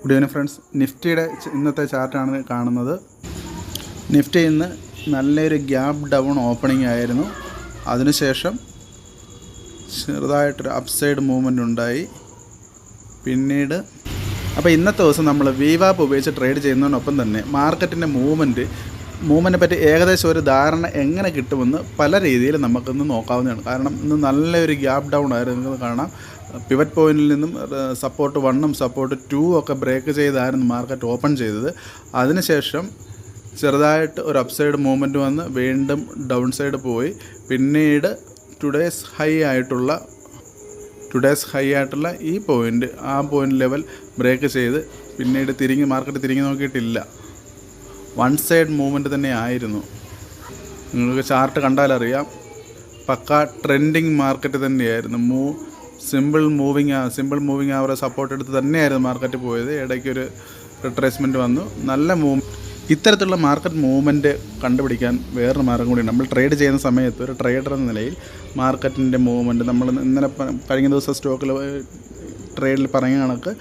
Good evening friends നിഫ്റ്റിയുടെ ഇന്നത്തെ ചാർട്ടാണ് കാണുന്നത്. നിഫ്റ്റി ഇന്ന് നല്ലൊരു ഗ്യാപ് ഡൗൺ ഓപ്പണിംഗ് ആയിരുന്നു. അതിനുശേഷം ചെറുതായിട്ടൊരു അപ്സൈഡ് മൂവ്മെന്റ് ഉണ്ടായി. പിന്നീട് അപ്പോൾ ഇന്നത്തെ ദിവസം നമ്മൾ വിവാപ്പ് ഉപയോഗിച്ച് ട്രേഡ് ചെയ്യുന്നതിനൊപ്പം തന്നെ മാർക്കറ്റിന്റെ മൂവ്മെന്റ് മൂവ്മെന്റിനെ പറ്റി ഏകദേശം ഒരു ധാരണ എങ്ങനെ കിട്ടുമെന്ന് പല രീതിയിൽ നമുക്കിന്ന് നോക്കാവുന്നതാണ്. കാരണം ഇന്ന് നല്ലൊരു ഗ്യാപ് ഡൗൺ ആയിരുന്നു കാണാം. പിവറ്റ് പോയിന്റിൽ നിന്നും സപ്പോർട്ട് വണ്ണും സപ്പോർട്ട് ടൂ ഒക്കെ ബ്രേക്ക് ചെയ്തായിരുന്നു മാർക്കറ്റ് ഓപ്പൺ ചെയ്തത്. അതിനുശേഷം ചെറുതായിട്ട് ഒരു അപ്സൈഡ് മൂവ്മെന്റ് വന്ന് വീണ്ടും ഡൗൺ സൈഡ് പോയി. പിന്നീട് ടുഡേസ് ഹൈ ആയിട്ടുള്ള ടുഡേസ് ഹൈ ആയിട്ടുള്ള ഈ പോയിന്റ് ആ പോയിന്റ് ലെവൽ ബ്രേക്ക് ചെയ്ത് പിന്നീട് തിരിഞ്ഞ് മാർക്കറ്റ് തിരിഞ്ഞ് നോക്കിയിട്ടില്ല. വൺ സൈഡ് മൂവ്മെന്റ് തന്നെ ആയിരുന്നു. നിങ്ങൾക്ക് ചാർട്ട് കണ്ടാലറിയാം. പക്ക ട്രെൻഡിങ് മാർക്കറ്റ് തന്നെയായിരുന്നു. മൂ സിമ്പിൾ മൂവിങ് സിമ്പിൾ മൂവിങ് ആ ഒരു സപ്പോർട്ട് എടുത്ത് തന്നെയായിരുന്നു മാർക്കറ്റ് പോയത്. ഇടയ്ക്ക് ഒരു റിട്രേസ്മെന്റ് വന്നു. നല്ല മൂവ് ഇത്തരത്തിലുള്ള മാർക്കറ്റ് മൂവ്മെന്റ് കണ്ടുപിടിക്കാൻ വേറൊരു മാർഗം കൂടിയുണ്ട്. നമ്മൾ ട്രേഡ് ചെയ്യുന്ന സമയത്ത് ഒരു ട്രേഡർ എന്ന നിലയിൽ മാർക്കറ്റിന്റെ മൂവ്മെന്റ് നമ്മൾ ഇന്നലെ കഴിഞ്ഞ ദിവസം സ്റ്റോക്കിൽ ട്രേഡിൽ പറഞ്ഞ കണക്ക്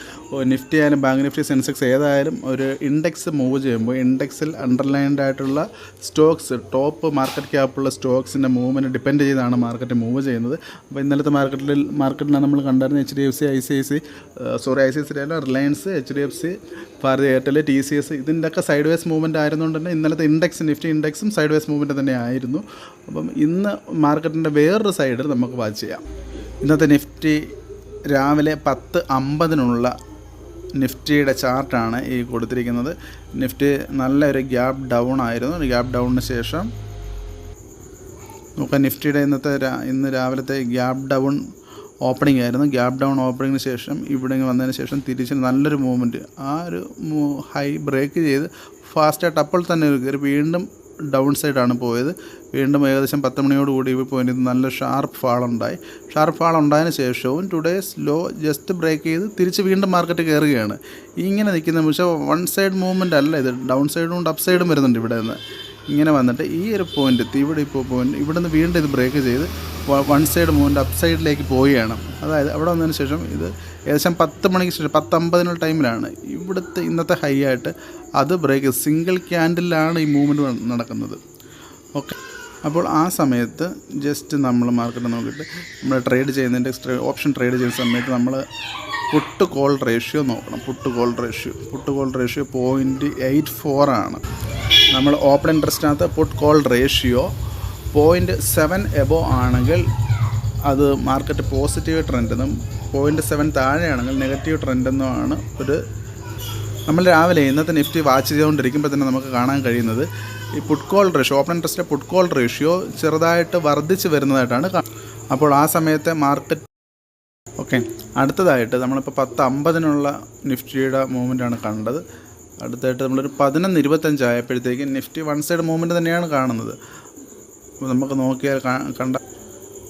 നിഫ്റ്റി ആയാലും ബാങ്ക് നിഫ്റ്റി സെൻസെക്സ് ഏതായാലും ഒരു ഇൻഡെക്സ് മൂവ് ചെയ്യുമ്പോൾ ഇൻഡെക്സിൽ അണ്ടർലൈൻഡ് ആയിട്ടുള്ള സ്റ്റോക്സ് ടോപ്പ് മാർക്കറ്റ് ക്യാപ്പുള്ള സ്റ്റോക്സിന്റെ മൂവ്മെന്റ് ഡിപ്പെൻഡ് ചെയ്താണ് മാർക്കറ്റ് മൂവ് ചെയ്യുന്നത്. അപ്പോൾ ഇന്നലത്തെ മാർക്കറ്റിൽ മാർക്കറ്റിലാണ് നമ്മൾ കണ്ടായിരുന്നത് H D F C I C I C sorry I C I C Reliance H D F C Bharti Airtel T C S ഇതിന്റെയൊക്കെ സൈഡ് വേസ് മൂവ്മെന്റ് ആയിരുന്നുകൊണ്ട് തന്നെ ഇന്നലത്തെ ഇൻഡെക്സ് നിഫ്റ്റി ഇൻഡെക്സും സൈഡ് വേസ് മൂവ്മെന്റ് തന്നെ ആയിരുന്നു. അപ്പം ഇന്ന് മാർക്കറ്റിന്റെ വേറൊരു സൈഡിൽ നമുക്ക് വാച്ച് ചെയ്യാം. ഇന്നത്തെ നിഫ്റ്റി രാവിലെ പത്ത് അമ്പതിനുള്ള നിഫ്റ്റിയുടെ ചാർട്ടാണ് ഈ കൊടുത്തിരിക്കുന്നത്. നിഫ്റ്റി നല്ലൊരു ഗ്യാപ്പ് ഡൗൺ ആയിരുന്നു. ഗ്യാപ്പ് ഡൗണിന് ശേഷം നമുക്ക് നിഫ്റ്റിയുടെ ഇന്നത്തെ ഇന്ന് രാവിലത്തെ ഗ്യാപ്പ് ഡൗൺ ഓപ്പണിംഗ് ആയിരുന്നു. ഗ്യാപ്പ് ഡൗൺ ഓപ്പണിങ്ങിന് ശേഷം ഇവിടെ വന്നതിന് ശേഷം തിരിച്ച് നല്ലൊരു മൂവ്മെന്റ്. ആ ഒരു ഹൈ ബ്രേക്ക് ചെയ്ത് ഫാസ്റ്റായിട്ട് അപ്പോൾ തന്നെ കയറി. വീണ്ടും ഡൗൺ സൈഡാണ് പോയത്. വീണ്ടും ഏകദേശം പത്ത് മണിയോടുകൂടി ഈ പോയിന്റ് നല്ല ഷാർപ്പ് ഫാൾ ഉണ്ടായി. ഷാർപ്പ് ഫാൾ ഉണ്ടായതിന് ശേഷവും ടുഡേ സ്ലോ ജസ്റ്റ് ബ്രേക്ക് ചെയ്ത് തിരിച്ച് വീണ്ടും മാർക്കറ്റ് കയറുകയാണ്. ഇങ്ങനെ നിൽക്കുന്ന പക്ഷേ വൺ സൈഡ് മൂവ്മെന്റ് അല്ല ഇത്. ഡൗൺ സൈഡും ഉണ്ട് അപ്പ് സൈഡും വരുന്നുണ്ട് ഇവിടെ നിന്ന്. ഇങ്ങനെ വന്നിട്ട് ഈ ഒരു എത്തി ഇവിടെ ഇപ്പോൾ പോയിന്റ് ഇവിടെ നിന്ന് വീണ്ടും ഇത് ബ്രേക്ക് ചെയ്ത് വൺ സൈഡ് മൂവിന്റെ അപ്പ് സൈഡിലേക്ക് പോവുകയാണ്. അതായത് അവിടെ വന്നതിന് ശേഷം ഇത് ഏകദേശം പത്ത് മണിക്ക് ശേഷം പത്തമ്പതിനുള്ള ടൈമിലാണ് ഇവിടുത്തെ ഇന്നത്തെ ഹൈ ആയിട്ട് അത് ബ്രേക്ക് സിംഗിൾ ക്യാൻഡിലാണ് ഈ മൂവ്മെന്റ് നടക്കുന്നത്. ഓക്കെ അപ്പോൾ ആ സമയത്ത് ജസ്റ്റ് നമ്മൾ മാർക്കറ്റ് നോക്കിയിട്ട് നമ്മൾ ട്രേഡ് ചെയ്യുന്നതിന്റെ ഓപ്ഷൻ ട്രേഡ് ചെയ്യുന്ന സമയത്ത് നമ്മൾ പുട്ട് കോൾ റേഷ്യോ നോക്കണം. Put call ratio put call ratio point eight four ആണ്. നമ്മൾ open ഇൻട്രസ്റ്റിനകത്ത് put call ratio point seven above ആണെങ്കിൽ അത് മാർക്കറ്റ് പോസിറ്റീവ് ട്രെൻഡ് എന്നും പോയിന്റ് സെവൻ താഴെയാണെങ്കിൽ നെഗറ്റീവ് ട്രെൻഡ് എന്നുമാണ് ഒരു നമ്മൾ രാവിലെ ഇന്നത്തെ നിഫ്റ്റി വാച്ച് ചെയ്തുകൊണ്ടിരിക്കുമ്പോൾ തന്നെ നമുക്ക് കാണാൻ കഴിയുന്നത്. ഈ പുട്ട് കോൾ റേഷ്യോ ഓപ്പൺ ഇൻട്രസ്റ്റിലെ പുട്ട് കോൾ റേഷ്യോ ചെറുതായിട്ട് വർദ്ധിച്ച് വരുന്നതായിട്ടാണ് അപ്പോൾ ആ സമയത്തെ മാർക്കറ്റ് ഓക്കെ അടുത്തതായിട്ട് നമ്മളിപ്പോൾ പത്ത് അമ്പതിനുള്ള നിഫ്റ്റിയുടെ മൂവ്മെന്റാണ് കണ്ടത്. അടുത്തായിട്ട് നമ്മളൊരു പതിനൊന്ന് ഇരുപത്തഞ്ച് ആയപ്പോഴത്തേക്ക് നിഫ്റ്റി വൺ സൈഡ് മൂവ്മെന്റ് തന്നെയാണ് കാണുന്നത്. അപ്പോൾ നമുക്ക് നോക്കിയാൽ കണ്ട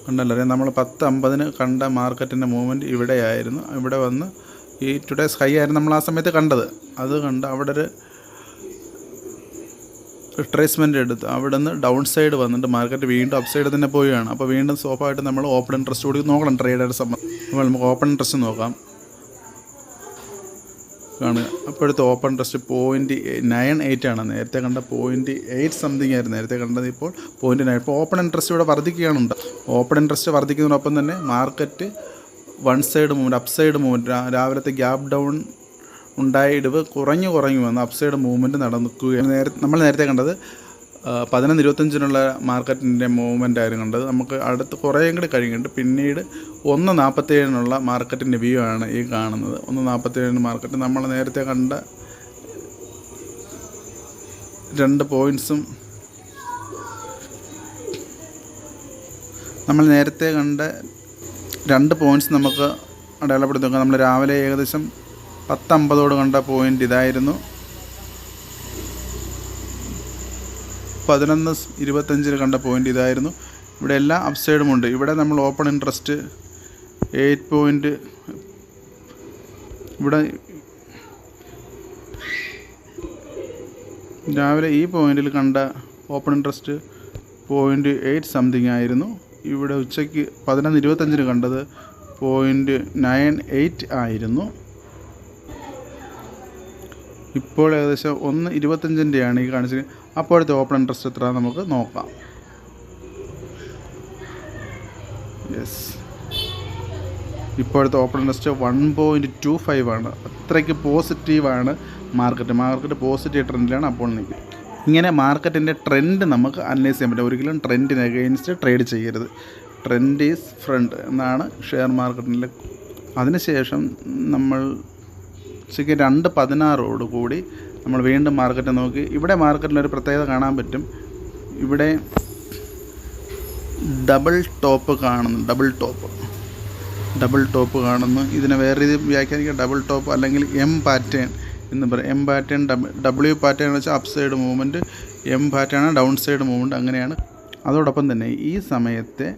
കണ്ടല്ലോ. നമ്മൾ പത്ത് അമ്പതിന് കണ്ട മാർക്കറ്റിന്റെ മൂവ്മെന്റ് ഇവിടെയായിരുന്നു. ഇവിടെ വന്ന് ഈ ടുഡേസ് ഹൈ ആയിരുന്നു നമ്മൾ ആ സമയത്ത് കണ്ടത്. അത് കണ്ട് അവിടെ ഒരു റിട്രേസ്മെന്റ് എടുത്ത് അവിടെ നിന്ന് ഡൗൺ സൈഡ് വന്നിട്ട് മാർക്കറ്റ് വീണ്ടും അപ് സൈഡ് തന്നെ പോവുകയാണ്. അപ്പോൾ വീണ്ടും സ്വാഭാവികമായിട്ട് നമ്മൾ ഓപ്പൺ ഇൻട്രസ്റ്റ് കൂടി നോക്കണം ട്രേഡേഴ്സ് സംബന്ധം അപ്പോൾ നമുക്ക് ഓപ്പൺ ഇൻട്രസ്റ്റ് നോക്കാം. കാണുക അപ്പോഴത്തെ open interest point nine eight ആണ്. നേരത്തെ കണ്ട പോയിന്റ് എയ്റ്റ് സംതിങ് ആയിരുന്നു. നേരത്തെ കണ്ടത് ഇപ്പോൾ പോയിന്റ് നയൻ ഇപ്പോൾ ഓപ്പൺ ഇൻട്രസ്റ്റ് ഇവിടെ വർദ്ധിക്കുകയാണ് ഉണ്ട് ഓപ്പൺ ഇൻട്രസ്റ്റ് വർദ്ധിക്കുന്നതിനൊപ്പം തന്നെ market one side movement up side movement രാവിലത്തെ ഗ്യാപ് ഡൗൺ ഉണ്ടായ ഇടിവ് കുറഞ്ഞു കുറഞ്ഞു വന്ന് അപ്പ് സൈഡ് മൂവ്മെന്റ് നടക്കുകയാണ് നേരെ നമ്മൾ നേരത്തെ കണ്ടത് പതിനൊന്ന് ഇരുപത്തഞ്ചിനുള്ള മാർക്കറ്റിന്റെ മൂവ്മെന്റ് ആയിരുന്നു കണ്ടത്. നമുക്ക് അടുത്ത് കുറേയും കൂടി കഴിഞ്ഞിട്ട് പിന്നീട് ഒന്ന് നാൽപ്പത്തേഴിനുള്ള മാർക്കറ്റിന്റെ വ്യൂ ആണ് ഈ കാണുന്നത്. ഒന്ന് നാൽപ്പത്തേഴിന് മാർക്കറ്റ് നമ്മൾ നേരത്തെ കണ്ട രണ്ട് പോയിന്റ്സും നമ്മൾ നേരത്തെ കണ്ട രണ്ട് പോയിന്റ്സ് നമുക്ക് അടയാളപ്പെടുത്തി നോക്കാം. നമ്മൾ രാവിലെ ഏകദേശം പത്തമ്പതോട് കണ്ട പോയിന്റ് ഇതായിരുന്നു. പതിനൊന്ന് സ് ഇരുപത്തഞ്ചിന് കണ്ട പോയിന്റ് ഇതായിരുന്നു. ഇവിടെ എല്ലാ അപ്സൈഡും ഉണ്ട്. ഇവിടെ നമ്മൾ ഓപ്പൺ ഇൻട്രസ്റ്റ് എയ്റ്റ് പോയിന്റ് ഇവിടെ രാവിലെ ഈ പോയിന്റിൽ കണ്ട open interest point eight something ആയിരുന്നു. ഇവിടെ ഉച്ചയ്ക്ക് പതിനൊന്ന് ഇരുപത്തഞ്ചിന് കണ്ടത് പോയിന്റ് നയൻ എയ്റ്റ് ആയിരുന്നു. ഇപ്പോൾ ഏകദേശം ഒന്ന് ഇരുപത്തഞ്ചിന്റെയാണ് ഈ കാണിച്ചത് അപ്പോഴത്തെ ഓപ്പൺ ഇൻട്രസ്റ്റ് എത്ര നമുക്ക് നോക്കാം. യെസ് ഇപ്പോഴത്തെ open interest one point two five ആണ്. അത്രയ്ക്ക് പോസിറ്റീവാണ് മാർക്കറ്റ് മാർക്കറ്റ് പോസിറ്റീവ് ട്രെൻഡിലാണ് അപ്പോൾ നിൽക്കുന്നത്. ഇങ്ങനെ മാർക്കറ്റിന്റെ ട്രെൻഡ് നമുക്ക് അനലൈസ് ചെയ്യാൻ പറ്റും. ഒരിക്കലും ട്രെൻഡിന് അഗെയിൻസ്റ്റ് ട്രേഡ് ചെയ്യരുത്. ട്രെൻഡ് ഈസ് ഫ്രണ്ട് എന്നാണ് ഷെയർ മാർക്കറ്റിന്റെ അതിനുശേഷം നമ്മൾ ഉച്ചയ്ക്ക് രണ്ട് പതിനാറോട് കൂടി നമ്മൾ വീണ്ടും മാർക്കറ്റ് നോക്കി. ഇവിടെ മാർക്കറ്റിലൊരു പ്രത്യേകത കാണാൻ പറ്റും. ഇവിടെ ഡബിൾ ടോപ്പ് കാണുന്നു. ഡബിൾ ടോപ്പ് ഡബിൾ ടോപ്പ് കാണുന്നു. ഇതിനെ വേറെ രീതിയിൽ വ്യാഖ്യാനിക്കുക ഡബിൾ ടോപ്പ് അല്ലെങ്കിൽ എം പാറ്റേൺ എന്ന് പറയും. എം പാറ്റേൺ ഡബ്ല്യു പാറ്റേൺ എന്ന് വെച്ചാൽ up side movement M pattern down side movement അങ്ങനെയാണ്. അതോടൊപ്പം തന്നെ ഈ സമയത്തെ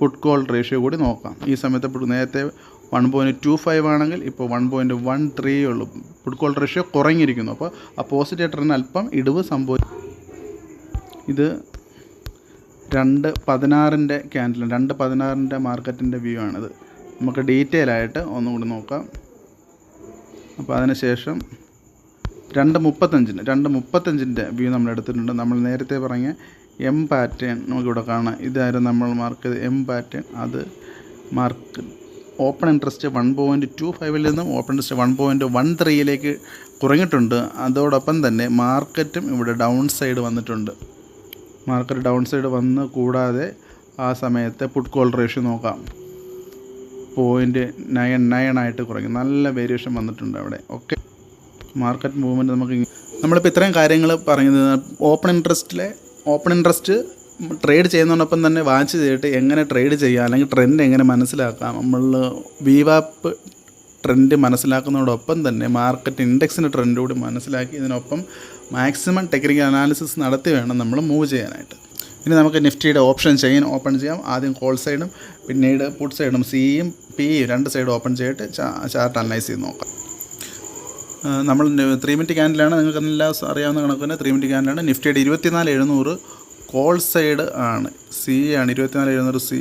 പുട്ട് കോൾ റേഷ്യോ കൂടി നോക്കാം. ഈ സമയത്തെ നേരത്തെ വൺ പോയിന്റ് ടു ഫൈവ് ആണെങ്കിൽ ഇപ്പോൾ വൺ പോയിന്റ് വൺ ത്രീ ഉള്ളൂ. ഫുഡ് കോൾ റേഷ്യോ കുറഞ്ഞിരിക്കുന്നു. അപ്പോൾ ആ പോസിറ്റീവ് ട്രെൻഡ് അല്പം ഇടിവ് സംഭവിച്ചു ഇത് രണ്ട് പതിനാറിന്റെ ക്യാൻഡിൽ രണ്ട് പതിനാറിന്റെ മാർക്കറ്റിന്റെ വ്യൂ ആണിത്. നമുക്ക് ഡീറ്റെയിൽ ആയിട്ട് ഒന്നുകൂടി നോക്കാം. അപ്പോൾ അതിനുശേഷം രണ്ട് മുപ്പത്തഞ്ചിന് രണ്ട് മുപ്പത്തഞ്ചിന്റെ വ്യൂ നമ്മൾ എടുത്തിട്ടുണ്ട്. നമ്മൾ നേരത്തെ പറഞ്ഞ എം പാറ്റേൺ നമുക്കിവിടെ കാണാം. ഇതായിരുന്നു നമ്മൾ മാർക്ക് എം പാറ്റേൺ അത് mark open interest one point two ഫൈവിൽ നിന്നും open interest one point one ത്രീയിലേക്ക് കുറഞ്ഞിട്ടുണ്ട്. അതോടൊപ്പം തന്നെ മാർക്കറ്റും ഇവിടെ ഡൗൺ സൈഡ് വന്നിട്ടുണ്ട്. മാർക്കറ്റ് ഡൗൺ സൈഡ് വന്ന് കൂടാതെ ആ സമയത്തെ പുട്ട് കോൾ റേഷ്യോ നോക്കാം. പോയിന്റ് നയൻ നയൻ ആയിട്ട് കുറയ്ക്കും നല്ല വേരിയേഷൻ വന്നിട്ടുണ്ട് അവിടെ. ഓക്കെ മാർക്കറ്റ് മൂവ്മെന്റ് നമുക്ക് നമ്മളിപ്പോൾ ഇത്രയും കാര്യങ്ങൾ പറഞ്ഞത് ഓപ്പൺ ഇൻട്രസ്റ്റിലെ ഓപ്പൺ ഇൻട്രസ്റ്റ് ട്രേഡ് ചെയ്യുന്നതിനൊപ്പം തന്നെ വാച്ച് ചെയ്തിട്ട് എങ്ങനെ ട്രേഡ് ചെയ്യാം അല്ലെങ്കിൽ ട്രെൻഡ് എങ്ങനെ മനസ്സിലാക്കാം നമ്മൾ വിവാപ്പ് ട്രെൻഡ് മനസ്സിലാക്കുന്നതോടൊപ്പം തന്നെ മാർക്കറ്റ് ഇൻഡെക്സിന്റെ ട്രെൻഡ് കൂടി മനസ്സിലാക്കി ഇതിനൊപ്പം മാക്സിമം ടെക്നിക്കൽ അനാലിസിസ് നടത്തി വേണം നമ്മൾ മൂവ് ചെയ്യാനായിട്ട്. ഇനി നമുക്ക് നിഫ്റ്റിയുടെ ഓപ്ഷൻ ചെയിൻ ഓപ്പൺ ചെയ്യാം. ആദ്യം കോൾ സൈഡും പിന്നീട് പുട്ട് സൈഡും സിയും പിയും രണ്ട് സൈഡും ഓപ്പൺ ചെയ്തിട്ട് ചാർട്ട് അനലൈസ് ചെയ്ത് നോക്കാം. നമ്മൾ ത്രീ മിനിറ്റ് ക്യാൻഡിലാണ് നിങ്ങൾക്ക് എല്ലാം അറിയാവുന്ന കണക്ക് തന്നെ ത്രീ മിനിറ്റ് ക്യാൻഡിലാണ് നിഫ്റ്റിയുടെ ഇരുപത്തിനാല് എഴുന്നൂറ് കോൾ സൈഡ് ആണ്. സി ആണ്. ഇരുപത്തിനാല് എഴുന്നൂറ് സി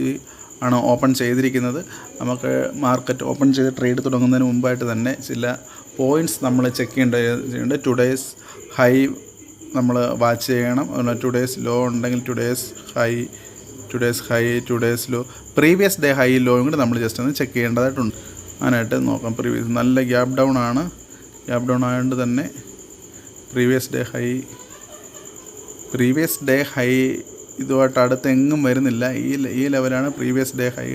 ആണ് ഓപ്പൺ ചെയ്തിരിക്കുന്നത്. നമുക്ക് മാർക്കറ്റ് ഓപ്പൺ ചെയ്ത് ട്രേഡ് തുടങ്ങുന്നതിന് മുമ്പായിട്ട് തന്നെ ചില പോയിന്റ്സ് നമ്മൾ ചെക്ക് ചെയ്യേണ്ടത് ടുഡേയ്സ് ഹൈ നമ്മൾ വാച്ച് ചെയ്യണം. അതുപോലെ ടുഡേയ്സ് ലോ ഉണ്ടെങ്കിൽ today's high today's high today's low previous day high low കൂടി നമ്മൾ ജസ്റ്റ് ഒന്ന് ചെക്ക് ചെയ്യേണ്ടതായിട്ടുണ്ട്. അതിനായിട്ട് നോക്കാം. പ്രീവിയസ് നല്ല ഗ്യാപ് ഡൗൺ ആണ്. ഗ്യാപ് ഡൗൺ ആയതുകൊണ്ട് തന്നെ previous day high previous day high ഇതുമായിട്ട് അടുത്ത് എങ്ങും വരുന്നില്ല. ഈ ഈ ലെവലാണ് പ്രീവിയസ് ഡേ ഹൈ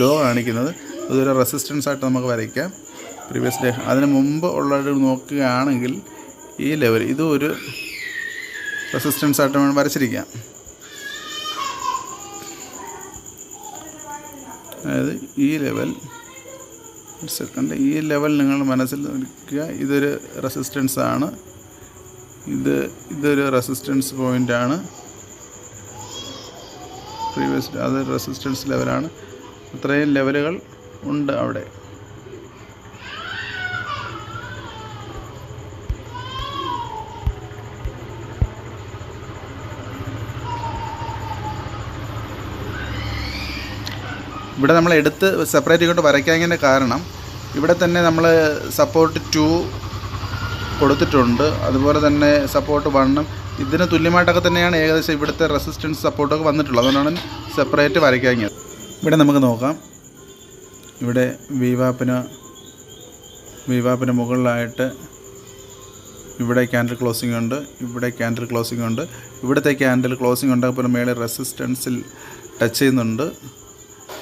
ലോ കാണിക്കുന്നത്. അതൊരു റെസിസ്റ്റൻസ് ആയിട്ട് നമുക്ക് വരയ്ക്കാം. പ്രീവിയസ് ഡേ അതിന് മുമ്പ് ഉള്ളത് നോക്കുകയാണെങ്കിൽ ഈ ലെവൽ ഇതും ഒരു റെസിസ്റ്റൻസ് ആയിട്ട് വേണം വരച്ചിരിക്കാം. അതായത് ഈ ലെവൽ സെക്കൻഡ് ഈ ലെവൽ നിങ്ങൾ മനസ്സിൽ നിൽക്കുക. ഇതൊരു റെസിസ്റ്റൻസ് ആണ്. ഇത് ഇതൊരു റെസിസ്റ്റൻസ് പോയിന്റാണ് പ്രീവിയസ് അത് റെസിസ്റ്റൻസ് ലെവലാണ് അത്രയും ലെവലുകൾ ഉണ്ട് അവിടെ. ഇവിടെ നമ്മൾ എടുത്ത് സെപ്പറേറ്റ് കൊണ്ട് വരയ്ക്കാതിന്റെ കാരണം ഇവിടെ തന്നെ നമ്മൾ സപ്പോർട്ട് ടു കൊടുത്തിട്ടുണ്ട്. അതുപോലെ തന്നെ സപ്പോർട്ട് വണ്ണും ഇതിന് തുല്യമായിട്ടൊക്കെ തന്നെയാണ് ഏകദേശം ഇവിടുത്തെ റെസിസ്റ്റൻസ് സപ്പോർട്ടൊക്കെ വന്നിട്ടുള്ളത്. അതുകൊണ്ടാണ് സെപ്പറേറ്റ് വരയ്ക്കാഞ്ഞത് ഇവിടെ നമുക്ക് നോക്കാം. ഇവിടെ വിവാപ്പിന് വിവാപ്പിന് മുകളിലായിട്ട് ഇവിടെ ക്യാൻഡിൽ ക്ലോസിംഗ് ഉണ്ട് ഇവിടെ ക്യാൻഡിൽ ക്ലോസിംഗ് ഉണ്ട്. ഇവിടുത്തെ ക്യാൻഡിൽ ക്ലോസിംഗ് ഉണ്ട് മേളിൽ റെസിസ്റ്റൻസിൽ ടച്ച് ചെയ്യുന്നുണ്ട്.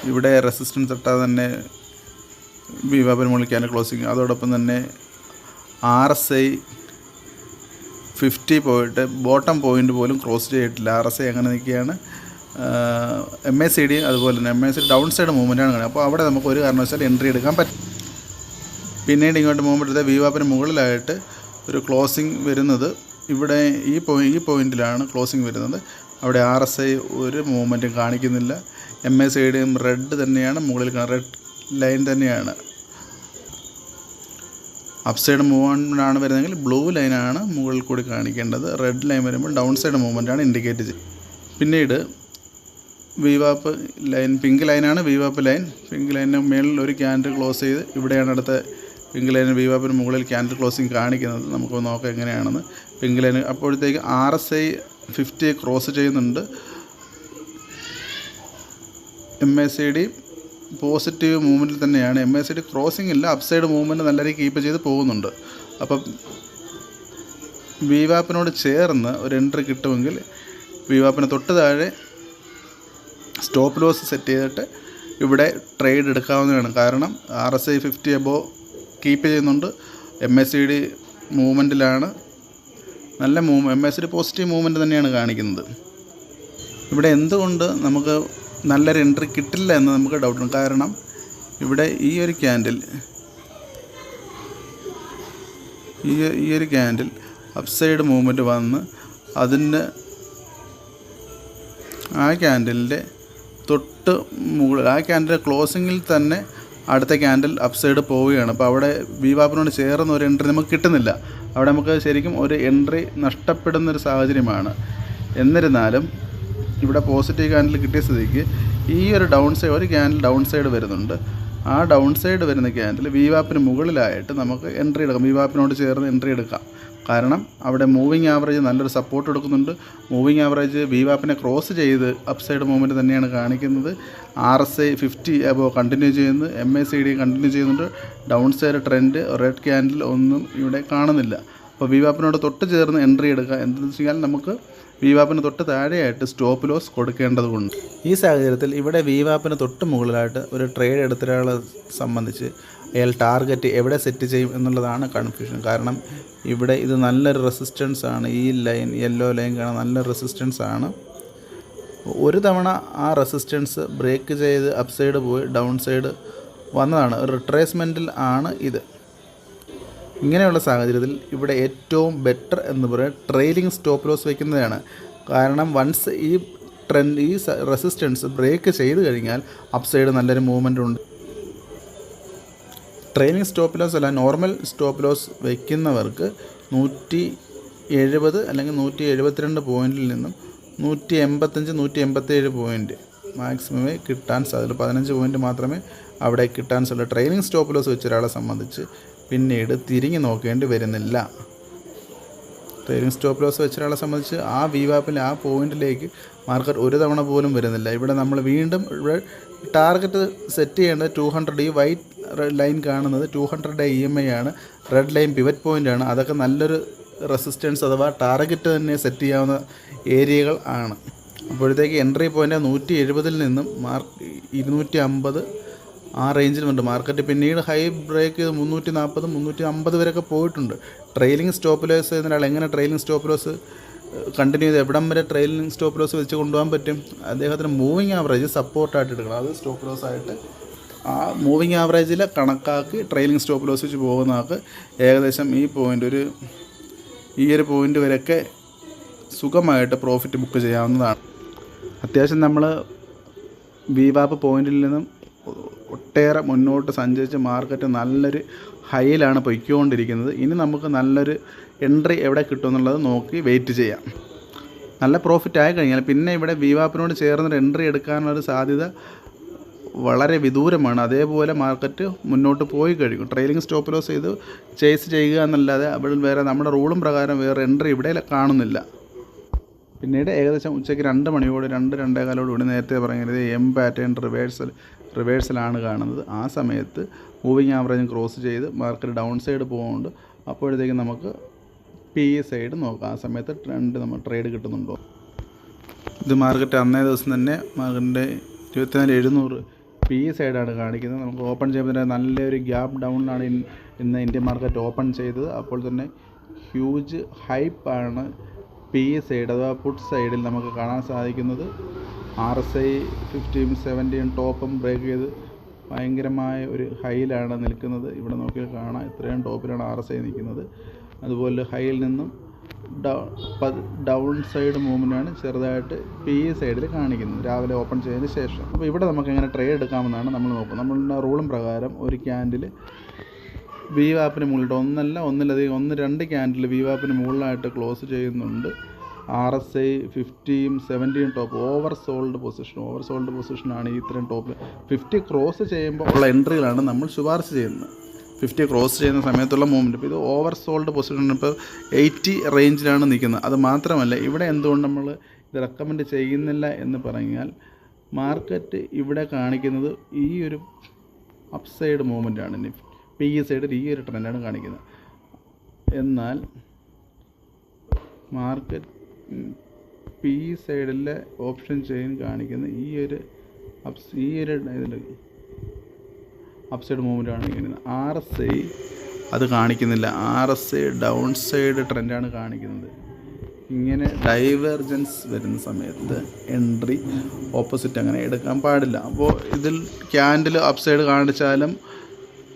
ഇവിടെ റെസിസ്റ്റൻസ് ഇട്ടാൽ തന്നെ വിവാപ്പിന് മുകളിൽ ക്യാൻഡിൽ ക്ലോസിംഗ് അതോടൊപ്പം തന്നെ ആർ എസ് ഐ ഫിഫ്റ്റി പോയിട്ട് ബോട്ടം പോയിന്റ് പോലും ക്രോസ് ചെയ്തിട്ടില്ല. ആർ എസ് ഐ അങ്ങനെ നിൽക്കുകയാണ്. എം എ സി ഡി അതുപോലെ തന്നെ M A C down side മൂവ്മെന്റാണ് കാണുന്നത് അപ്പോൾ അവിടെ നമുക്ക് ഒരു കാരണവശാലും എൻട്രി എടുക്കാൻ പറ്റും പിന്നീട് ഇങ്ങോട്ട് മൂവ്മെന്റ് വിവാപ്പിന് മുകളിലായിട്ട് ഒരു ക്ലോസിങ് വരുന്നത്. ഇവിടെ ഈ പോയി ഈ പോയിന്റിലാണ് ക്ലോസിങ് വരുന്നത്. അവിടെ ആർ എസ് ഐ ഒരു മൂവ്മെന്റും കാണിക്കുന്നില്ല. എം എ സൈഡിയും റെഡ് തന്നെയാണ്. മുകളിൽ റെഡ് ലൈൻ തന്നെയാണ്. അപ്പ് സൈഡ് മൂവ്മെന്റ് ആണ് വരുന്നതെങ്കിൽ ബ്ലൂ ലൈനാണ് മുകളിൽ കൂടി കാണിക്കേണ്ടത്. റെഡ് ലൈൻ വരുമ്പോൾ ഡൗൺ സൈഡ് മൂവ്മെന്റ് ആണ് ഇൻഡിക്കേറ്റ് ചെയ്യുക പിന്നീട് വിവാപ്പ് ലൈൻ പിങ്ക് ലൈനാണ് വിവാപ്പ് ലൈൻ പിങ്ക് ലൈനിന് മുകളിൽ ഒരു ക്യാൻഡിൽ ക്ലോസ് ചെയ്ത് ഇവിടെയാണ് അടുത്ത പിങ്ക് ലൈൻ വിവാപ്പിന് മുകളിൽ ക്യാൻഡിൽ ക്ലോസിങ് കാണിക്കുന്നത്. നമുക്ക് നോക്കാം എങ്ങനെയാണെന്ന്. പിങ്ക് ലൈൻ അപ്പോഴത്തേക്ക് R S I fifty cross ചെയ്യുന്നുണ്ട്. M S C D positive മൂവ്മെന്റിൽ തന്നെയാണ്. M S C D crossing ഇല്ല അപ്സൈഡ് മൂവ്മെന്റ് നല്ല രീതിയിൽ കീപ്പ് ചെയ്ത് പോകുന്നുണ്ട്. അപ്പം വി വാപ്പിനോട് ചേർന്ന് ഒരു എൻട്രി കിട്ടുമെങ്കിൽ വി വാപ്പിന് തൊട്ട് താഴെ സ്റ്റോപ്പ് ലോസ് സെറ്റ് ചെയ്തിട്ട് ഇവിടെ ട്രേഡ് എടുക്കാവുന്നതാണ്. കാരണം R S I fifty above keep ചെയ്യുന്നുണ്ട്. എം എസ് സി ഡി മൂവ്മെന്റിലാണ് നല്ല move M S C D positive movement തന്നെയാണ് കാണിക്കുന്നത്. ഇവിടെ എന്തുകൊണ്ട് നമുക്ക് നല്ലൊരു എൻട്രി കിട്ടില്ല എന്ന് നമുക്ക് ഡൗട്ടുണ്ട് കാരണം ഇവിടെ ഈ ഒരു ക്യാൻഡിൽ ഈ ഈ ഒരു ക്യാൻഡിൽ അപ്സൈഡ് മൂവ്മെന്റ് വന്ന് അതിന് ആ ക്യാൻഡിലിന്റെ തൊട്ട് മുകളിൽ ആ ക്യാൻഡിൽ ക്ലോസിങ്ങിൽ തന്നെ അടുത്ത ക്യാൻഡിൽ അപ്സൈഡ് പോവുകയാണ്. അപ്പോൾ അവിടെ വി വാപ്പിനോട് ചേർന്ന ഒരു എൻട്രി നമുക്ക് കിട്ടുന്നില്ല. അവിടെ നമുക്ക് ശരിക്കും ഒരു എൻട്രി നഷ്ടപ്പെടുന്നൊരു സാഹചര്യമാണ്. എന്നിരുന്നാലും ഇവിടെ പോസിറ്റീവ് ക്യാൻഡിൽ കിട്ടിയ സ്ഥിതിക്ക് ഈ ഒരു ഡൗൺ സൈഡ് ഒരു ക്യാൻഡിൽ ഡൗൺ സൈഡ് വരുന്നുണ്ട്. ആ ഡൗൺ സൈഡ് വരുന്ന ക്യാൻഡിൽ വി വാപ്പിന് മുകളിലായിട്ട് നമുക്ക് എൻട്രി എടുക്കാം. വിവാപ്പിനോട് ചേർന്ന് എൻട്രി എടുക്കാം. കാരണം അവിടെ മൂവിങ് ആവറേജ് നല്ലൊരു സപ്പോർട്ട് എടുക്കുന്നുണ്ട് മൂവിങ് ആവറേജ് വിവാപ്പിനെ ക്രോസ് ചെയ്ത് അപ്സൈഡ് മൂവ്മെന്റ് തന്നെയാണ് കാണിക്കുന്നത്. ആർ എസ് ഐ ഫിഫ്റ്റി അപ്പോൾ കണ്ടിന്യൂ ചെയ്യുന്നു. M A C D continue ചെയ്യുന്നുണ്ട്. Down side trend red candle ഒന്നും ഇവിടെ കാണുന്നില്ല. അപ്പോൾ വിവാപ്പിനോട് തൊട്ട് ചേർന്ന് എൻട്രി എടുക്കുക എന്തെന്ന് വെച്ച് കഴിഞ്ഞാൽ നമുക്ക് വി വാപ്പിന് തൊട്ട് താഴെയായിട്ട് സ്റ്റോപ്പ് ലോസ് കൊടുക്കേണ്ടതുണ്ട്. ഈ സാഹചര്യത്തിൽ ഇവിടെ വീവാപ്പിന് തൊട്ട് മുകളിലായിട്ട് ഒരു ട്രേഡ് എടുത്തൊരാളെ സംബന്ധിച്ച് അയാൾ ടാർഗറ്റ് എവിടെ സെറ്റ് ചെയ്യും എന്നുള്ളതാണ് കൺഫ്യൂഷൻ കാരണം ഇവിടെ ഇത് നല്ലൊരു റെസിസ്റ്റൻസ് ആണ്. ഈ ലൈൻ യെല്ലോ ലൈൻ കാണാൻ നല്ല റെസിസ്റ്റൻസ് ആണ്. ഒരു തവണ ആ റെസിസ്റ്റൻസ് ബ്രേക്ക് ചെയ്ത് അപ്സൈഡ് സൈഡ് പോയി ഡൗൺ സൈഡ് വന്നതാണ്. ഒരു റിട്രേസ്മെന്റിൽ ആണ് ഇത്. ഇങ്ങനെയുള്ള സാഹചര്യത്തിൽ ഇവിടെ ഏറ്റവും ബെറ്റർ എന്ന് പറയുന്നത് ട്രെയിലിംഗ് സ്റ്റോപ്പ് ലോസ് വയ്ക്കുന്നതാണ്. കാരണം വൺസ് ഈ ട്രെൻഡ് ഈ റെസിസ്റ്റൻസ് ബ്രേക്ക് ചെയ്ത് കഴിഞ്ഞാൽ അപ്സൈഡ് സൈഡ് നല്ലൊരു മൂവ്മെന്റ് ഉണ്ട്. ട്രെയിലിംഗ് സ്റ്റോപ്പ് ലോസ് അല്ല നോർമൽ സ്റ്റോപ്പ് ലോസ് വയ്ക്കുന്നവർക്ക് നൂറ്റി എഴുപത് അല്ലെങ്കിൽ നൂറ്റി എഴുപത്തിരണ്ട് പോയിന്റിൽ നിന്നും നൂറ്റി എൺപത്തഞ്ച് നൂറ്റി എൺപത്തേഴ് പോയിന്റ് മാക്സിമമേ കിട്ടാൻ സാധ്യത. പതിനഞ്ച് പോയിന്റ് മാത്രമേ അവിടെ കിട്ടാൻ ചില ട്രെയിനിങ് സ്റ്റോപ്പ് ലോസ് വെച്ച ഒരാളെ സംബന്ധിച്ച് പിന്നീട് തിരിഞ്ഞു നോക്കേണ്ടി വരുന്നില്ല. ട്രെയിനിങ് സ്റ്റോപ്പ് ലോസ് വെച്ച ഒരാളെ സംബന്ധിച്ച് ആ വി വാപ്പിൽ ആ പോയിന്റിലേക്ക് മാർക്കറ്റ് ഒരു തവണ പോലും വരുന്നില്ല. ഇവിടെ നമ്മൾ വീണ്ടും ഇവിടെ ടാർഗറ്റ് സെറ്റ് ചെയ്യേണ്ടത് ടു ഹൺഡ്രഡ് ഈ വൈറ്റ് ലൈൻ കാണുന്നത് two hundred E M I ആണ്. റെഡ് ലൈൻ പിവറ്റ് പോയിന്റ് ആണ്. അതൊക്കെ നല്ലൊരു റെസിസ്റ്റൻസ് അഥവാ ടാർഗറ്റ് തന്നെ സെറ്റ് ചെയ്യാവുന്ന ഏരിയകൾ ആണ്. അപ്പോഴത്തേക്ക് എൻട്രി പോയിന്റ് നൂറ്റി എഴുപതിൽ നിന്നും മാർക്ക് ഇരുന്നൂറ്റി അമ്പത് ആ റേഞ്ചിലുണ്ട് മാർക്കറ്റ് പിന്നീട് ഹൈ ബ്രേക്ക് ചെയ്ത് മുന്നൂറ്റി നാൽപ്പത് മുന്നൂറ്റി അമ്പത് വരെയൊക്കെ പോയിട്ടുണ്ട്. ട്രെയിലിംഗ് സ്റ്റോപ്പ് ലോസ് എന്നൊരാൾ എങ്ങനെ ട്രെയിലിംഗ് സ്റ്റോപ്പ് ലോസ് കണ്ടിന്യൂ ചെയ്ത് എവിടം വരെ ട്രെയിലിംഗ് സ്റ്റോപ്പ് ലോസ് വെച്ച് കൊണ്ടുപോകാൻ പറ്റും? അദ്ദേഹത്തിന് മൂവിങ് ആവറേജ് സപ്പോർട്ടായിട്ട് എടുക്കണം. അത് സ്റ്റോപ്പ് ലോസ് ആയിട്ട് ആ മൂവിങ് ആവറേജിൽ കണക്കാക്കി ട്രെയിലിംഗ് സ്റ്റോപ്പ് ലോസ് വെച്ച് പോകുന്ന ആൾക്ക് ഏകദേശം ഈ പോയിന്റ് ഒരു ഈ ഒരു പോയിന്റ് വരെയൊക്കെ സുഖമായിട്ട് പ്രോഫിറ്റ് ബുക്ക് ചെയ്യാവുന്നതാണ്. അത്യാവശ്യം നമ്മൾ വിവാപ്പ് പോയിന്റിൽ നിന്നും ഒട്ടേറെ മുന്നോട്ട് സഞ്ചരിച്ച് മാർക്കറ്റ് നല്ലൊരു ഹൈയിലാണ് പൊയ്ക്കൊണ്ടിരിക്കുന്നത്. ഇനി നമുക്ക് നല്ലൊരു എൻട്രി എവിടെ കിട്ടുമെന്നുള്ളത് നോക്കി വെയിറ്റ് ചെയ്യാം. നല്ല പ്രോഫിറ്റ് ആയി കഴിഞ്ഞാൽ പിന്നെ ഇവിടെ വിവാപ്പിനോട് ചേർന്നൊരു എൻട്രി എടുക്കാനുള്ളൊരു സാധ്യത വളരെ വിദൂരമാണ്. അതേപോലെ മാർക്കറ്റ് മുന്നോട്ട് പോയി കഴിയും ട്രെയിലിംഗ് സ്റ്റോപ്പ് ലോസ് ചെയ്ത് ചേസ് ചെയ്യുക എന്നല്ലാതെ അവിടെ വേറെ നമ്മുടെ റൂളും പ്രകാരം വേറെ എൻട്രി ഇവിടെ കാണുന്നില്ല. പിന്നീട് ഏകദേശം ഉച്ചയ്ക്ക് രണ്ട് മണിയോട് രണ്ട് രണ്ടേകാലോട് കൂടി നേരത്തെ പറയുന്നത് എം പാറ്റേൺ റിവേഴ്സൽ റിവേഴ്സലാണ് കാണുന്നത്. ആ സമയത്ത് മൂവിങ് ആവറേജും ക്രോസ് ചെയ്ത് മാർക്കറ്റ് ഡൗൺ സൈഡ് പോകുന്നുണ്ട് അപ്പോഴത്തേക്കും നമുക്ക് പി സൈഡ് നോക്കാം. ആ സമയത്ത് ട്രെൻഡ് നമ്മൾ ട്രേഡ് കിട്ടുന്നുണ്ടോ? ഇത് മാർക്കറ്റ് അന്നേ ദിവസം തന്നെ മാർക്കറ്റിന്റെ ഇരുപത്തിനാല് എഴുന്നൂറ് പി ഇ സൈഡാണ് കാണിക്കുന്നത്. നമുക്ക് ഓപ്പൺ ചെയ്യുമ്പോൾ നല്ലൊരു ഗ്യാപ്പ് ഡൗണിലാണ് ഇന്ന് ഇന്ത്യൻ മാർക്കറ്റ് ഓപ്പൺ ചെയ്തത്. അപ്പോൾ തന്നെ ഹ്യൂജ് ഹൈപ്പാണ് പി സൈഡ് അഥവാ പുട്ട് സൈഡിൽ നമുക്ക് കാണാൻ സാധിക്കുന്നത് ആർ എസ് ഐ ഫിഫ്റ്റീം സെവന്റീൻ ടോപ്പും ബ്രേക്ക് ചെയ്ത് ഭയങ്കരമായ ഒരു ഹൈയിലാണ് നിൽക്കുന്നത്. ഇവിടെ നോക്കിയാൽ കാണാം ഇത്രയും ടോപ്പിലാണ് ആർ എസ് ഐ നിൽക്കുന്നത്. അതുപോലെ ഹൈയിൽ നിന്നും ഡൗൺ സൈഡ് മൂവ്മെന്റാണ് ചെറുതായിട്ട് പി സൈഡിൽ കാണിക്കുന്നത്. രാവിലെ ഓപ്പൺ ചെയ്തതിന് ശേഷം. അപ്പോൾ ഇവിടെ നമുക്ക് എങ്ങനെ ട്രേഡ് എടുക്കാമെന്നാണ് നമ്മൾ നോക്കുന്നത്. നമ്മളുടെ റൂളും പ്രകാരം ഒരു ക്യാൻഡിൽ വി വാപ്പിന് മുകളിൽ ഒന്നല്ല ഒന്നിലധികം ഒന്ന് രണ്ട് ക്യാൻഡിൽ വി വാപ്പിന് മുകളിലായിട്ട് ക്ലോസ് ചെയ്യുന്നുണ്ട്. ആർ എസ് ഐ ഫിഫ്റ്റിയും സെവന്റിയും top over sold position over sold പൊസിഷനാണ് ഈ ഇത്രയും ടോപ്പിൽ ഫിഫ്റ്റി ക്രോസ് ചെയ്യുമ്പോൾ ഉള്ള എൻട്രികളാണ് നമ്മൾ ശുപാർശ ചെയ്യുന്നത്. ഫിഫ്റ്റി ക്രോസ് ചെയ്യുന്ന സമയത്തുള്ള മൂവ്മെന്റ് ഇപ്പോൾ ഇത് ഓവർ സോൾഡ് പൊസിഷൻ ഇപ്പോൾ എയ്റ്റി റേഞ്ചിലാണ് നിൽക്കുന്നത്. അത് മാത്രമല്ല ഇവിടെ എന്തുകൊണ്ട് നമ്മൾ ഇത് റെക്കമെൻഡ് ചെയ്യുന്നില്ല എന്ന് പറഞ്ഞാൽ മാർക്കറ്റ് ഇവിടെ കാണിക്കുന്നത് ഈ ഒരു അപ്സൈഡ് മൂവ്മെന്റ് ആണ്. നിഫ്റ്റി പി ഇ സൈഡിൽ ഈ ഒരു ട്രെൻഡാണ് കാണിക്കുന്നത്. എന്നാൽ മാർക്കറ്റ് പി സൈഡിലെ ഓപ്ഷൻ ചെയിൻ കാണിക്കുന്ന ഈ ഒരു അപ്സ് ഈ ഒരു ഇതിൽ അപ്സൈഡ് മൂവ്മെന്റ് ആണ് കാണിക്കുന്നത്. ആർ എസ് ഐ അത് കാണിക്കുന്നില്ല. R S I down side ട്രെൻഡാണ് കാണിക്കുന്നത്. ഇങ്ങനെ ഡൈവേർജൻസ് വരുന്ന സമയത്ത് എൻട്രി ഓപ്പോസിറ്റ് അങ്ങനെ എടുക്കാൻ പാടില്ല. അപ്പോൾ ഇതിൽ ക്യാൻഡിൽ അപ്സൈഡ് കാണിച്ചാലും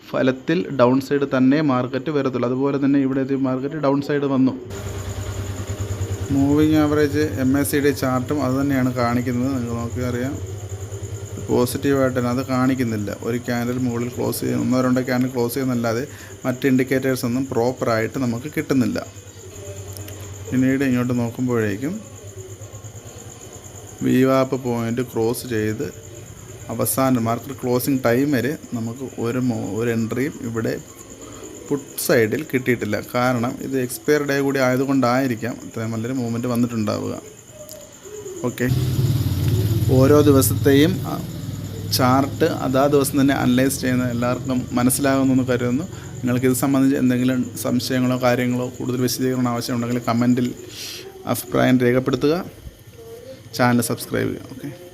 ഫലത്തിൽ ഡൗൺ സൈഡ് തന്നെ മാർക്കറ്റ് വരത്തുള്ളൂ. അതുപോലെ തന്നെ ഇവിടെ മാർക്കറ്റ് ഡൗൺ സൈഡ് വന്നു. മൂവിങ് ആവറേജ് എം എസ് സിയുടെ ചാർട്ടും അത് തന്നെയാണ് കാണിക്കുന്നത്. നിങ്ങൾക്ക് നോക്കിയറിയാം. പോസിറ്റീവായിട്ട് തന്നെ അത് കാണിക്കുന്നില്ല. ഒരു ക്യാൻഡിൽ മുകളിൽ ക്ലോസ് ചെയ്യുന്ന ഒന്നോ രണ്ടോ ക്യാൻഡിൽ ക്ലോസ് ചെയ്യുന്നല്ലാതെ മറ്റ് ഇൻഡിക്കേറ്റേഴ്സ് ഒന്നും പ്രോപ്പറായിട്ട് നമുക്ക് കിട്ടുന്നില്ല. പിന്നീട് ഇങ്ങോട്ട് നോക്കുമ്പോഴേക്കും വിവാപ്പ് പോയിന്റ് ക്രോസ് ചെയ്ത് അവസാനം മാർക്കറ്റ് ക്ലോസിങ് ടൈം വരെ നമുക്ക് ഒരു ഒരു എൻട്രിയും ഇവിടെ പുട്ട് സൈഡിൽ കിട്ടിയിട്ടില്ല. കാരണം ഇത് എക്സ്പയർ ഡേ കൂടി ആയതുകൊണ്ടായിരിക്കാം ഇത്രയും നല്ലൊരു മൂവ്മെന്റ് വന്നിട്ടുണ്ടാവുക. ഓക്കെ ഓരോ ദിവസത്തെയും ചാർട്ട് അതാ ദിവസം തന്നെ അനലൈസ് ചെയ്യുന്ന എല്ലാവർക്കും മനസ്സിലാകുമെന്ന് കരുതുന്നു. നിങ്ങൾക്ക് ഇത് സംബന്ധിച്ച് എന്തെങ്കിലും സംശയങ്ങളോ കാര്യങ്ങളോ കൂടുതൽ വിശദീകരണം ആവശ്യമുണ്ടെങ്കിൽ കമന്റിൽ അഭിപ്രായം രേഖപ്പെടുത്തുക. ചാനൽ സബ്സ്ക്രൈബ് ചെയ്യുക. ഓക്കെ